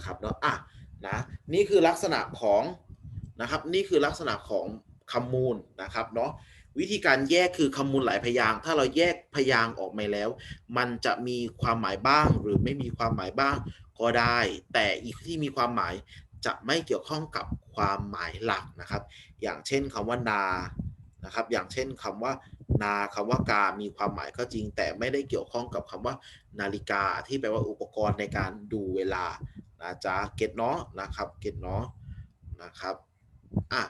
นะครับเนาะอะนะนี่คือลักษณะของนะครับนี่คือลักษณะของคำมูลนะครับเนาะวิธีการแยกคือคำมูลหลายพยางค์ถ้าเราแยกพยางค์ออกมาแล้ว มันจะมีความหมายบ้างหรือไม่มีความหมายบ้างก็ได้ แต่อีกที่มีความหมายจะไม่เกี่ยวข้องกับความหมายหลักนะครับ อย่างเช่นคำว่านานะครับ อย่างเช่นคำว่า นาคำว่ากา มีความหมายก็จริง แต่ไม่ได้เกี่ยวข้องกับคำว่านาฬิกาที่แปลว่าอุปกรณ์ในการดูเวลา นะจ๊ะเก็ตเนาะนะครับเก็ตเนาะนะครับอะ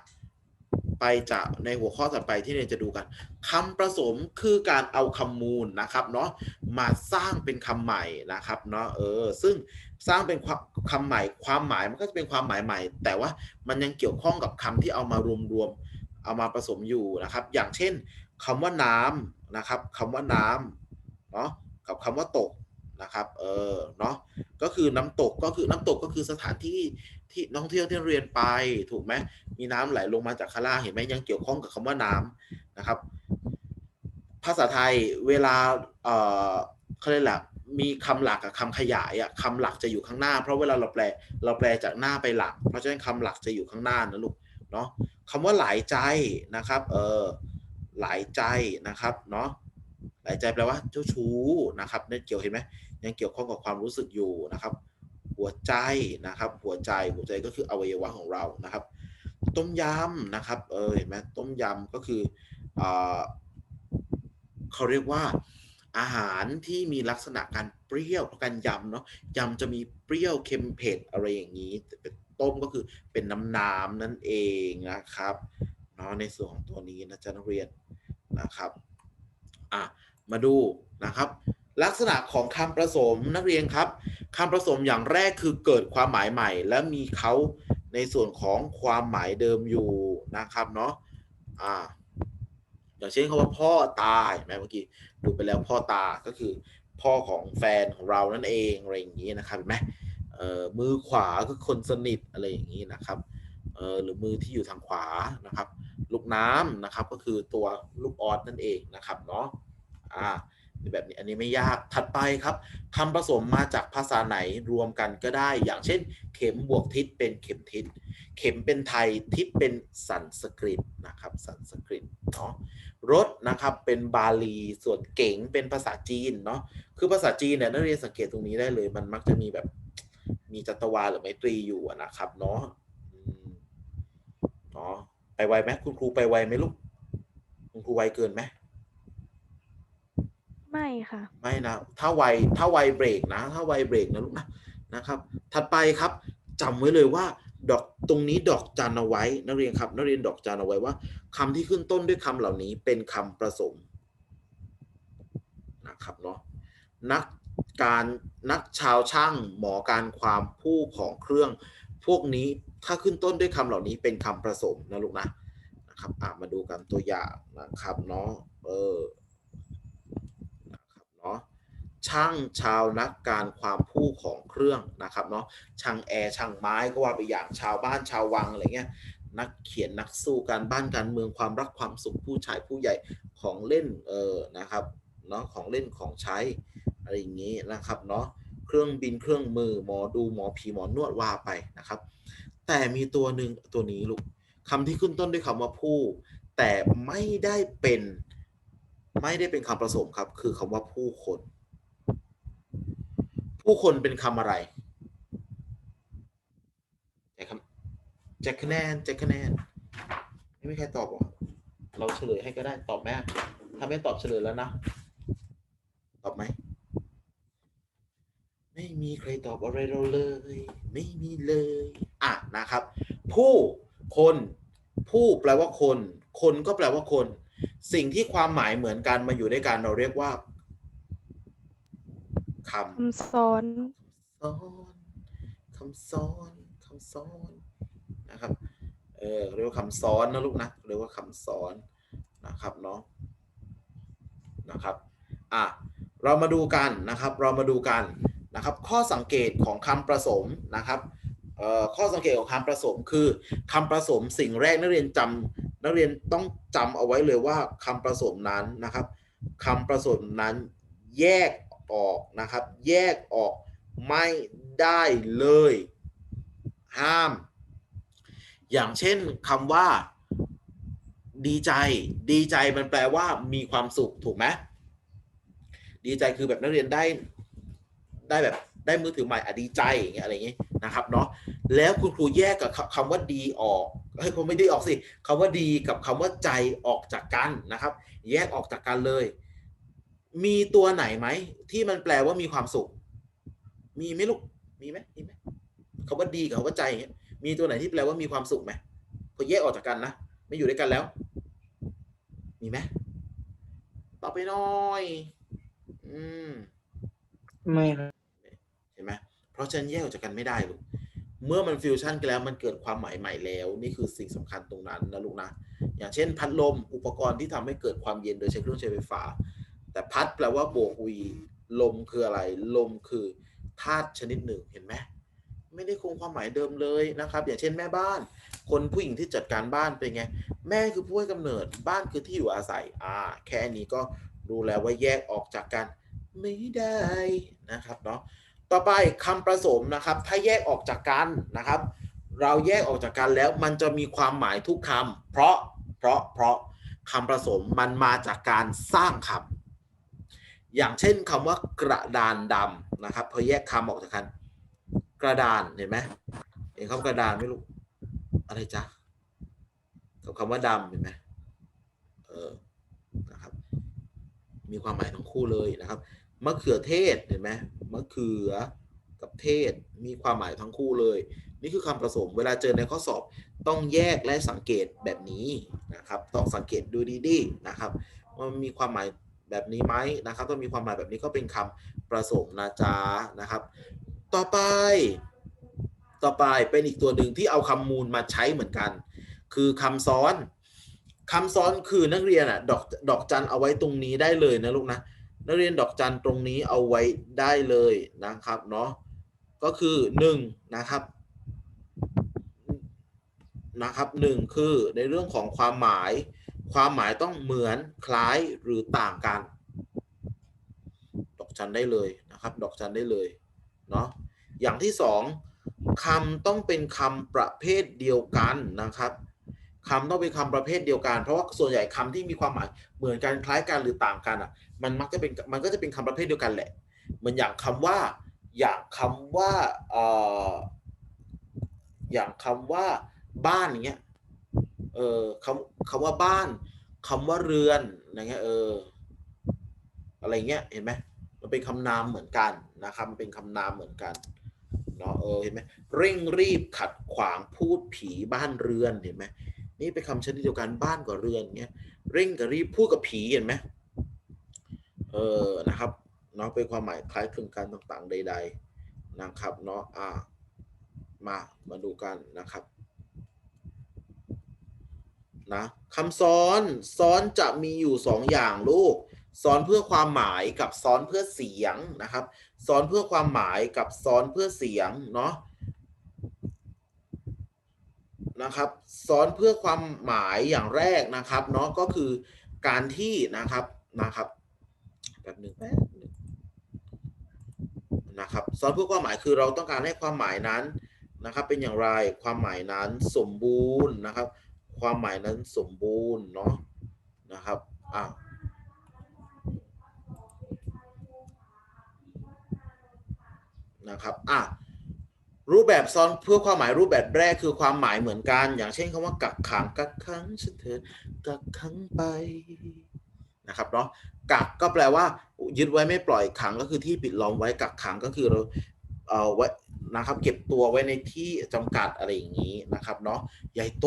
ไปจากในหัวข้อต่อไปที่เรียนจะดูกันคำผสมคือการเอาคำมูลนะครับเนาะมาสร้างเป็นคำใหม่นะครับเนาะเออซึ่งสร้างเป็นความคำใหม่ความหมายมันก็จะเป็นความหมายใหม่ แต่ว่ามันยังเกี่ยวข้องกับคำที่เอามารวมๆเอามาผสมอยู่นะครับ อย่างเช่นคำว่าน้ำนะครับคำว่าน้ำเนาะกับคำว่าตก นะครับ เออ เนาะก็คือน้ำตกก็คือน้ำตกก็คือสถานที่ที่นักท่องเที่ยวที่เรียนไปถูกไหมมีน้ำไหลลงมาจากข้างล่างเห็นไหมยังเกี่ยวข้องกับคำว่าน้ำนะครับ ภาษาไทยเวลา เอ่อเขาเรียกแหละมีคำหลักกับคำขยายอะคำหลักจะอยู่ข้างหน้า เพราะเวลาเราแปลเราแปลจากหน้าไปหลัง เพราะฉะนั้นคำหลักจะอยู่ข้างหน้านะลูกเนาะคำว่าหลายใจนะครับ เออหลายใจนะครับเนาะหลายใจแปลว่าเจ้าชู้นะครับเนี่ยเกี่ยวเห็นไหม ยังเกี่ยวข้องกับความรู้สึกอยู่นะครับ หัวใจนะครับ หัวใจหัวใจก็คืออวัยวะของเรานะครับ ต้มยำนะครับเออเห็นไหมต้มยำก็คือเออเขาเรียกว่าอาหารที่มีลักษณะการเปรี้ยวการยำเนาะยำจะมีเปรี้ยวเค็มเผ็ดอะไรอย่างนี้ต้มก็คือเป็นน้ำน้ำนั่นเองนะครับเนาะในส่วนของตัวนี้นะจ๊ะนักเรียนนะครับอะมาดูนะครับ ลักษณะของคำผสมนักเรียนครับคำผสมอย่างแรกคือเกิดความหมายใหม่ และมีเขาในส่วนของความหมายเดิมอยู่นะครับเนาะอ่าอย่างเช่นคำว่าพ่อตาเห็นไหมเมื่อกี้ดูไปแล้วพ่อตาก็คือ พ่อของแฟนของเรานั่นเองอะไรอย่างนี้นะครับเห็นไหมเอ่อมือขวาก็คนสนิทอะไรอย่างนี้นะครับเออหรือมือที่อยู่ทางขวานะครับ ลูกน้ำนะครับก็คือตัวลูกออดนั่นเองนะครับเนาะอ่า แบบนี้อันนี้ไม่ยากถัดไปครับคำผสมมาจากภาษาไหนรวมกันก็ได้ อย่างเช่น เข็มบวกทิศเป็นเข็มทิศเข็มเป็นไทยทิศเป็นสันสกฤตนะครับสันสกฤตเนาะรถนะครับเป็นบาลีส่วนเก๋งเป็นภาษาจีนเนาะคือภาษาจีนเนี่ยนักเรียนสังเกตตรงนี้ได้เลย มันมักจะมีแบบมีจัตวาหรือไมตรีอยู่นะครับเนาะเนาะไปไวไหมคุณครูไปไวไหมลูกคุณครูไวเกินไหม ไม่ค่ะ ไม่นะ ถ้าไวถ้าไวเบรกนะ ถ้าไวเบรกนะลูกนะนะครับ ถัดไปครับจำไว้เลยว่า ดอกตรงนี้ดอกจันเอาไว้ นักเรียนครับ นักเรียนดอกจันเอาไว้ว่าคำที่ขึ้นต้นด้วยคำเหล่านี้เป็นคำผสมนะครับเนาะนักการนักชาวช่างหมอการความผู้ของเครื่อง พวกนี้ถ้าขึ้นต้นด้วยคำเหล่านี้เป็นคำผสมนะลูกนะนะครับอะมาดูกันตัวอย่างนะครับเนาะเออ นะครับเนาะ ช่างชาวนักการความผู้ของเครื่องนะครับเนาะช่างแอร์ช่างไม้ก็ว่าไปอย่างชาวบ้านชาววังอะไรเงี้ยนักเขียนนักสู้การบ้านการเมืองความรักความสุขผู้ชายผู้ใหญ่ของเล่นเออนะครับเนาะของเล่นของใช้อะไรอย่างนี้นะครับเนาะเครื่องบินเครื่องมือหมอดูหมอผีหมอนวดว่าไปนะครับ แต่มีตัวหนึ่งตัวนี้ลูกคำที่ขึ้นต้นด้วยคำว่าผู้ แต่ไม่ได้เป็นไม่ได้เป็นคำผสมครับ คือคำว่าผู้คน ผู้คนเป็นคำอะไรแจกคำแจกคะแนนแจกคะแนน ไม่มีใครตอบหรอเราเฉลยให้ก็ได้ตอบไหมถ้าไม่ตอบเฉลยแล้วนะ ตอบไหม ไม่มีใครตอบอะไรเราเลย ไม่มีเลย อะนะครับ ผู้คนผู้แปลว่าคน คนก็แปลว่าคน สิ่งที่ความหมายเหมือนกันมาอยู่ด้วยกันเราเรียกว่า คำคำซ้อนซ้อนคำซ้อนคำซ้อนนะครับ เออเรียกว่าคำซ้อนนะลูกนะเรียกว่าคำซ้อนนะครับเนาะนะครับอะเรามาดูกันนะครับเรามาดูกันนะครับ ข้อสังเกตของคำประสมนะครับเอ่อข้อสังเกตของคำประสมคือคำประสมสิ่งแรกนักเรียนจำนักเรียนต้องจำเอาไว้เลยว่าคำประสมนั้นนะครับคำประสมนั้นแยก ออกนะครับ แยกออกไม่ได้เลย ห้าม อย่างเช่นคำว่า ดีใจ ดีใจมันแปลว่ามีความสุขถูกไหมดีใจคือแบบนักเรียนได้ได้แบบได้มือถือใหม่อะดีใจอย่างเงี้ยอะไรอย่างเงี้ยนะครับเนาะแล้วคุณครูแยกกับคคำว่าดีออกเฮ้ยผมไม่ได้ออกสิคำว่าดีกับคำว่าใจออกจากกันนะครับ แยกออกจากกันเลย มีตัวไหนไหม ที่มันแปลว่ามีความสุข มีไหมลูก มีไหมมีไหมคำว่าดีกับคำว่าใจอย่างเงี้ยมีตัวไหนที่แปลว่ามีความสุขไหมพอแยกออกจากกันนะไม่อยู่ด้วยกันแล้ว มีไหมตอบไปหน่อย อืมไม่ครับเห็นไหมเพราะฉะนั้นแยกออกจากกันไม่ได้ลูกเมื่อมันฟิวชั่นกันแล้วมันเกิดความหมายใหม่แล้ว นี่คือสิ่งสำคัญตรงนั้นนะลูกนะอย่างเช่น พัดลมอุปกรณ์ที่ทำให้เกิดความเย็นโดยใช้เครื่องใช้ไฟฟ้า แต่พัดแปลว่าโบกวีลมคืออะไร ลมคือธาตุชนิดหนึ่งเห็นไหมไม่ได้คงความหมายเดิมเลยนะครับ อย่างเช่นแม่บ้าน คนผู้หญิงที่จัดการบ้านเป็นไง แม่คือผู้ให้กำเนิดบ้านคือที่อยู่อาศัยอ่าแค่นี้ก็รู้แล้วว่าแยกออกจากกันไม่ได้นะครับเนาะต่อไปคำผสมนะครับ ถ้าแยกออกจากกันนะครับ เราแยกออกจากกันแล้วมันจะมีความหมายทุกคำเพราะเพราะเพราะคำผสมมันมาจากการสร้างคำ อย่างเช่นคำว่ากระดานดำนะครับพอแยกคำออกจากกัน กระดานเห็นไหมเห็นคำกระดานไหม่รู้อะไรจ๊ะกับคำว่าดำเห็นไหมเออนะครับ มีความหมายทั้งคู่เลยนะครับมะเขือเทศเห็นไหมมะเขือกับเทศมีความหมายทั้งคู่เลย นี่คือคำผสมเวลาเจอในข้อสอบต้องแยกและสังเกตแบบนี้นะครับ ต้องสังเกตดูดีๆนะครับว่ามันมีความหมาย แบบนี้ไหมนะครับ ต้องมีความหมายแบบนี้ก็เป็นคำผสมนะจ๊ะนะครับ ต่อไป ต่อไปเป็นอีกตัวหนึ่งที่เอาคำมูลมาใช้เหมือนกัน คือคำซ้อนคำซ้อนคือนักเรียนอะดอกดอกจันเอาไว้ตรงนี้ได้เลยนะลูกนะนักเรียนดอกจันตรงนี้เอาไว้ได้เลยนะครับเนาะก็คือหนึ่งนะครับนะครับหนึ่งคือในเรื่องของความหมาย ความหมายต้องเหมือนคล้ายหรือต่างกัน ดอกจันได้เลยนะครับ ดอกจันได้เลยเนาะอย่างที่สองคำต้องเป็นคำประเภทเดียวกันนะครับคำต้องเป็นคำประเภทเดียวกัน เพราะว่าส่วนใหญ่คำที่มีความหมายเหมือนกันคล้ายกันหรือต่างกันอะ มันมักจะเป็นมันก็จะเป็นคำประเภทเดียวกันแหละเหมือนอย่างคำว่า อย่างคำว่าเอ่ออย่างคำว่าบ้านอย่างเงี้ย เออคำคำว่าบ้านคำว่าเรือนอะไรเงี้ยเอออะไรเงี้ยเห็นไหมมันเป็นคำนามเหมือนกันนะครับมันเป็นคำนามเหมือนกันเนาะเออเห็นไหมเร่งรีบขัดขวางพูดผีบ้านเรือนเห็นไหมนี่เป็นคำชนิดเดียวกันบ้านกับเรือนเงี้ยเร่งกับรีบพูดกับผีเห็นไหมเออนะครับเนาะเป็นความหมายคล้ายคลึงกันต่างๆใด ๆ นะครับเนาะอ่ามามาดูกันนะครับ นะคำซ้อนซ้อนจะมีอยู่สองอย่างลูก ซ้อนเพื่อความหมายกับซ้อนเพื่อเสียงนะครับ ซ้อนเพื่อความหมายกับซ้อนเพื่อเสียงเนาะนะครับ ซ้อนเพื่อความหมายอย่างแรกนะครับเนาะก็คือการที่นะครับนะครับแบบหนึ่งแป๊บหนึ่งนะครับซ้อนเพื่อความหมายคือเราต้องการให้ความหมายนั้นนะครับ เป็นอย่างไรความหมายนั้นสมบูรณ์นะครับ ความหมายนั้นสมบูรณ์เนาะนะครับอะนะครับอะรูปแบบซ้อนเพื่อความหมายรูปแบบแรกคือความหมายเหมือนกัน อย่างเช่นคำว่ากักขังกักขังฉันเธอกักขังไปนะครับเนาะกักก็แปลว่า ยึดไว้ไม่ปล่อยขังก็คือที่ปิดล้อมไว้กักขังก็คือเราเอาไว้ นะครับ เก็บตัวไว้ในที่จำกัดอะไรอย่างนี้นะครับเนาะใหญ่โต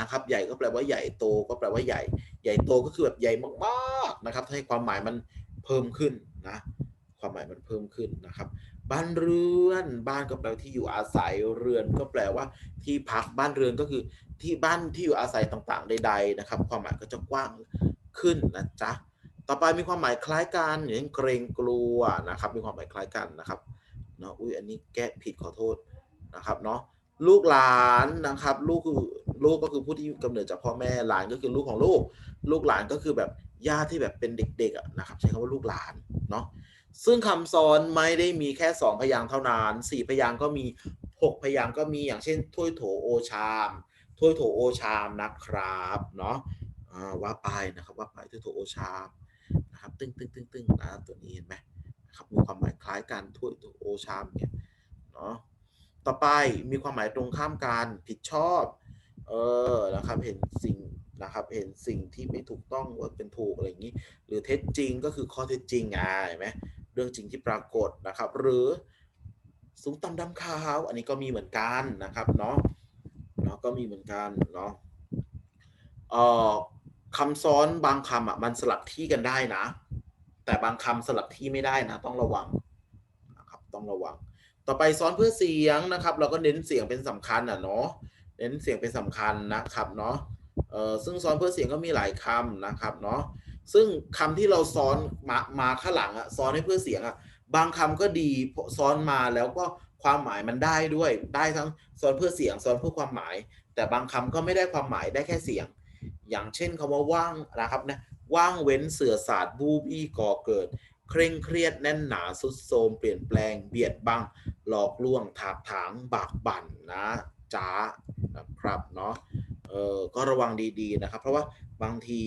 นะครับ ใหญ่ก็แปลว่าใหญ่โตก็แปลว่าใหญ่ ใหญ่โตก็คือแบบใหญ่มากๆนะครับให้ความหมายมันเพิ่มขึ้นนะความหมายมันเพิ่มขึ้นนะครับ บ้านเรือนบ้านก็แปลว่าที่อยู่อาศัยเรือนก็แปลว่าที่พักบ้านเรือนก็คือที่บ้านที่อยู่อาศัยต่างๆ ใด ๆนะครับ ความหมายก็จะกว้างขึ้นนะจ๊ะต่อไปมีความหมายคล้ายกันอย่างเกรงกลัวนะครับ มีความหมายคล้ายกันนะครับ เนาะอุ้ยอันนี้แก้ผิดขอโทษนะครับเนาะลูกหลานนะครับลูกคือลูกก็คือผู้ที่กำเนิดจากพ่อแม่หลานก็คือลูกของลูก ลูกหลานก็คือแบบญาติที่แบบเป็นเด็กๆอะนะครับใช้คำว่าลูกหลานเนาะซึ่งคำซ้อนไม่ได้มีแค่สองพยางค์เท่านั้นสี่พยางค์ก็มีหกพยางค์ก็มีอย่างเช่นถ้วยโถโอชามถ้วยโถโอชามนะครับเนาะว่าไปนะครับว่าไปถ้วยโถโอชามนะครับตึ้งตึ้งตึ้งตึ้งนะตัวนี้เห็นไหม นะครับมีความหมายคล้ายกันถ้วยโอชามเนี่ยเนาะต่อไปมีความหมายตรงข้ามกันผิดชอบเออนะครับเห็นสิ่งนะครับเห็นสิ่งที่ไม่ถูกต้องว่าเป็นถูกอะไรอย่างนี้ หรือเท็จจริงก็คือข้อเท็จจริงอะเห็นไหมเรื่องจริงที่ปรากฏนะครับ หรือสูงต่ำดำขาวอันนี้ก็มีเหมือนกันนะครับเนาะเนาะก็มีเหมือนกันเนาะเอ่อคำซ้อนบางคำอะมันสลับที่กันได้นะ แต่บางคำสลับที่ไม่ได้นะต้องระวังนะครับต้องระวัง ต่อไปซ้อนเพื่อเสียงนะครับ เราก็เน้นเสียงเป็นสำคัญอะเนาะเน้นเสียงเป็นสำคัญนะครับเนาะเอ่อซึ่งซ้อนเพื่อเสียงก็มีหลายคำนะครับเนาะซึ่งคำที่เราซ้อนมามาข้างหลังอะซ้อนให้เพื่อเสียงอะบางคำก็ดีซ้อนมาแล้วก็ความหมายมันได้ด้วยได้ทั้งซ้อนเพื่อเสียงซ้อนเพื่อความหมาย แต่บางคำก็ไม่ได้ความหมายได้แค่เสียง อย่างเช่นคำว่าว่างนะครับนะ ว่างเว้นเสือศาสตร์บูบี้ก่อเกิด เคร่งเครียดแน่นหนาสุดโทมเปลี่ยนแปลงเบียดบัง หลอกลวงถากถางบากบั่นนะจ้านะครับเนาะเออก็ระวังดีๆนะครับ เพราะว่าบางที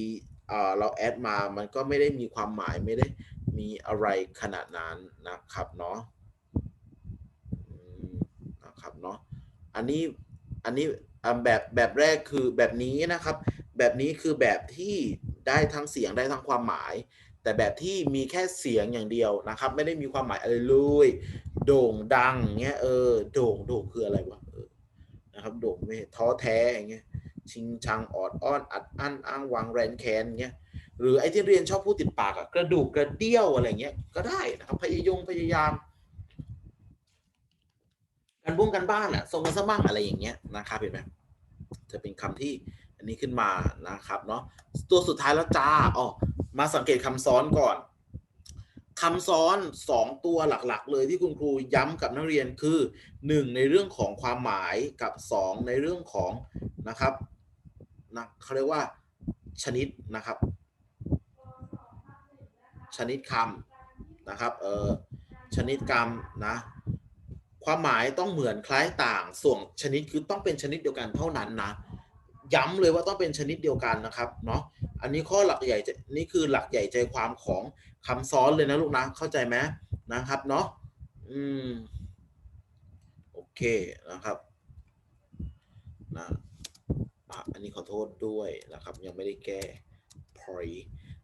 เออเราแอดมามันก็ไม่ได้มีความหมายไม่ได้มีอะไรขนาดนั้นนะครับเนาะนะครับเนาะอันนี้อันนี้แบบแบบแรกคือแบบนี้นะครับ แบบนี้คือแบบที่ ได้ทั้งเสียงได้ทั้งความหมาย แต่แบบที่มีแค่เสียงอย่างเดียวนะครับ ไม่ได้มีความหมายอะไรเลยโด่งดังเงี้ยเออโด่งโด่งคืออะไรวะออนะครับโด่งไม่ท้อแท้อย่างเงี้ยชิงชังออดอ้อนอัดอั้นอ้างวางแรนแคนเงี้ยหรือไอ้ที่เรียนชอบพูดติดปากอะกระดูกกระเดี่ยวอะไรเงี้ยก็ได้นะครับพยายงพยายามการบุ้งกันบ้านอะทรงกันสมั่งอะไรอย่างเงี้ยนะครับเห็นไหมจะเป็นคำที่ อันนี้ขึ้นมานะครับเนาะตัวสุดท้ายแล้วจ้าอ๋อมาสังเกตคำซ้อนก่อนคำซ้อนสองตัวหลักๆ เลยที่คุณครูย้ำกับนักเรียนคือหนึ่งในเรื่องของความหมายกับสองในเรื่องของนะครับนะเขาเรียกว่าชนิดนะครับ ชนิดคำนะครับเออชนิดกรรมนะความหมายต้องเหมือนคล้ายต่าง ส่วนชนิดคือต้องเป็นชนิดเดียวกันเท่านั้นนะ ย้ำเลยว่าต้องเป็นชนิดเดียวกันนะครับเนาะอันนี้ข้อหลักใหญ่ใจนี่คือหลักใหญ่ใจความของคำซ้อนเลยนะลูกนะเข้าใจไหมนะครับเนาะอืมโอเคนะครับนะอันนี้ขอโทษด้วยนะครับ ยังไม่ได้แก้พอย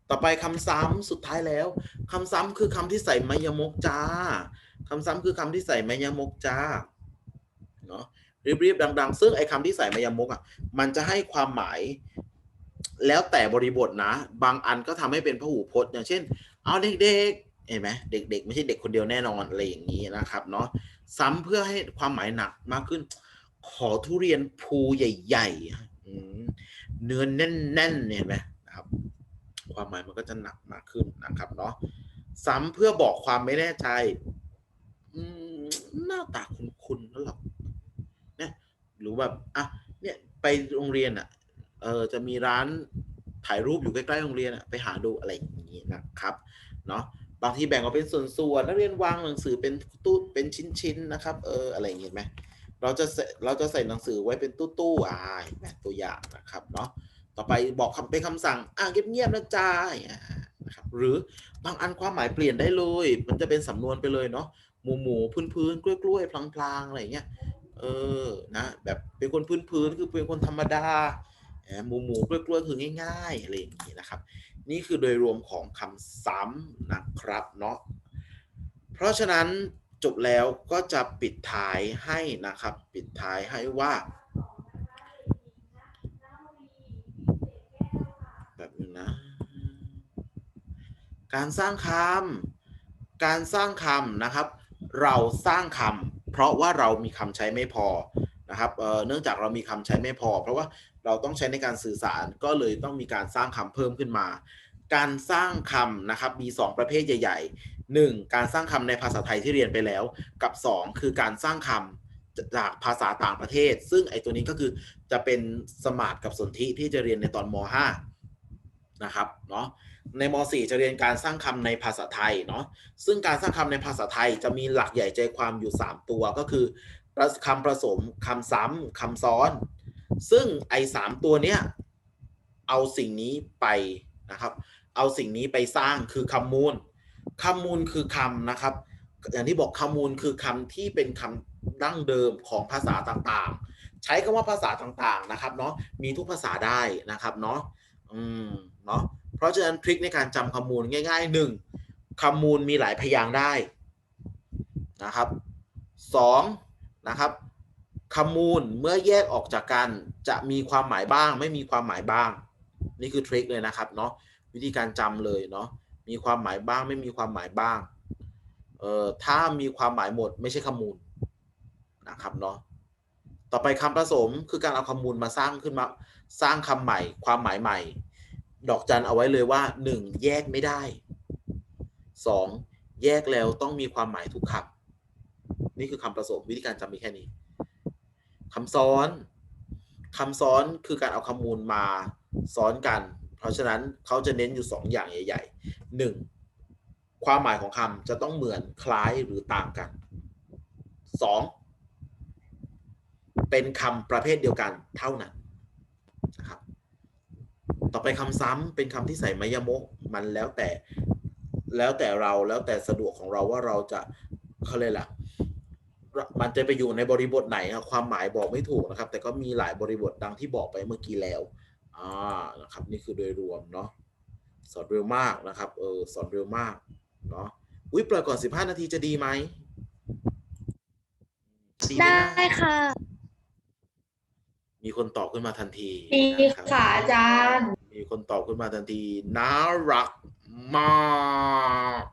ต่อไปคำซ้ำสุดท้ายแล้วคำซ้ำคือคำที่ใส่ไมยมกจ้าคำซ้ำคือคำที่ใส่ไมยมกจ้าเนาะ รีบๆดัง ๆ ซึ่งไอ้คำที่ใส่มายมกอะมันจะให้ความหมายแล้วแต่บริบทนะ บางอันก็ทำให้เป็นพหูพจน์ อย่างเช่น เอาเด็กๆเห็นไหมเด็ก ๆ ไม่ใช่เด็กคนเดียวแน่นอนอะไรอย่างนี้นะครับเนาะซ้ำเพื่อให้ความหมายหนักมากขึ้น ขอทุเรียนภูใหญ่ๆเนื้อแน่นๆเห็นไหมนะครับ ความหมายมันก็จะหนักมากขึ้นนะครับเนาะซ้ำเพื่อบอกความไม่แน่ใจหน้าตาคุ้นๆแล้วหรอเนี่ย หรือแบบอะเนี่ยไปโรงเรียนอะเออจะมีร้านถ่ายรูปอยู่ใกล้ๆโรงเรียนอะไปหาดูอะไรอย่างนี้นะครับเนาะบางทีแบ่งออกเป็นส่วนๆนักเรียนวางหนังสือเป็นตู้เป็นชิ้นๆนะครับเอออะไรอย่างเงี้ยไหมเราจะเราจะใส่หนังสือไว้เป็นตู้ๆอ่าตัวอย่างนะครับเนาะต่อไปบอกคำเป็นคำสั่งอ่าเงียบๆนะจ๊ะอย่ายนะครับหรือบางอันความหมายเปลี่ยนได้เลย มันจะเป็นสำนวนไปเลยเนาะหมูหมูพื้นพื้นๆกล้วยกล้วยๆพลางๆอะไรเงี้ย เออนะแบบเป็นคนพื้นพื้นๆคือเป็นคนธรรมดาหมูหมูกล้วยกล้วยๆคือง่ายๆอะไรอย่างงี้นะครับ นี่คือโดยรวมของคำซ้ำนะครับเนาะเพราะฉะนั้นจบแล้วก็จะปิดท้ายให้นะครับ ปิดท้ายให้ว่าแบบนึงนะ การสร้างคำการสร้างคำนะครับ เราสร้างคำ เพราะว่าเรามีคำใช้ไม่พอนะครับเนื่องจากเรามีคำใช้ไม่พอ เพราะว่าเราต้องใช้ในการสื่อสารก็เลยต้องมีการสร้างคำเพิ่มขึ้นมา การสร้างคำนะครับมี 2 ประเภทใหญ่ ๆ 1. การสร้างคำในภาษาไทยที่เรียนไปแล้ว กับ 2 คือการสร้างคำจากภาษาต่างประเทศ ซึ่งไอ้ตัวนี้ก็คือจะเป็นสมาร์ทกับสนธิที่จะเรียนในตอนม .5 นะครับเนาะในม .4 จะเรียนการสร้างคำในภาษาไทยเนาะซึ่งการสร้างคำในภาษาไทยจะมีหลักใหญ่ใจความอยู่ 3 ตัวก็คือคำผสมคำซ้ำคำซ้อน ซึ่งไอ้สามตัวเนี้ยเอาสิ่งนี้ไปนะครับ เอาสิ่งนี้ไปสร้างคือคำมูลคำมูลคือคำนะครับ อย่างที่บอกคำมูลคือคำที่เป็นคำดั้งเดิมของภาษาต่างๆ ใช้คำว่าภาษาต่างๆนะครับเนาะมีทุกภาษาได้นะครับเนาะ อืมเนาะเพราะฉะนั้นทริคในการจำคำมูลง่ายๆหนึ่งคำมูลมีหลายพยางค์ได้นะครับสองนะครับคำมูลเมื่อแยกออกจากกันจะมีความหมายบ้าง ไม่มีความหมายบ้าง นี่คือทริคเลยนะครับเนาะวิธีการจำเลยเนาะมีความหมายบ้างไม่มีความหมายบ้างเอ่อถ้ามีความหมายหมดไม่ใช่คำมูลนะครับเนาะต่อไปคำผสมคือการเอาคำมูลมาสร้างขึ้นมาสร้างคำใหม่ ความหมายใหม่ ดอกจันเอาไว้เลยว่าหนึ่งแยกไม่ได้สองแยกแล้วต้องมีความหมายทุกคำนี่คือคำผสมวิธีการจำมีแค่นี้คำซ้อนคำซ้อนคือการเอาคำมูลมาซ้อนกัน เพราะฉะนั้นเขาจะเน้นอยู่สองอย่างใหญ่ๆหนึ่งความหมายของคำจะต้องเหมือนคล้ายหรือต่างกันสองเป็นคำประเภทเดียวกันเท่านั้น ต่อไปคำซ้ำเป็นคำที่ใส่มายโมะมันแล้วแต่แล้วแต่เราแล้วแต่สะดวกของเราว่าเราจะเขาเลยกล่ะ มันจะไปอยู่ในบริบทไหนอะความหมายบอกไม่ถูกนะครับ แต่ก็มีหลายบริบทดังที่บอกไปเมื่อกี้แล้วอ่านะครับ นี่คือโดยรวมเนาะสอนเร็วมากนะครับ เออสอนเร็วมากเนาะอุ้ยปล่อยก่อนสิบห้านาทีจะดีไหมได้ค่ะ มีคนตอบขึ้นมาทันทีดีนะครับค่ะอาจารย์ มีคนตอบขึ้นมาทันทีน่ารักมาก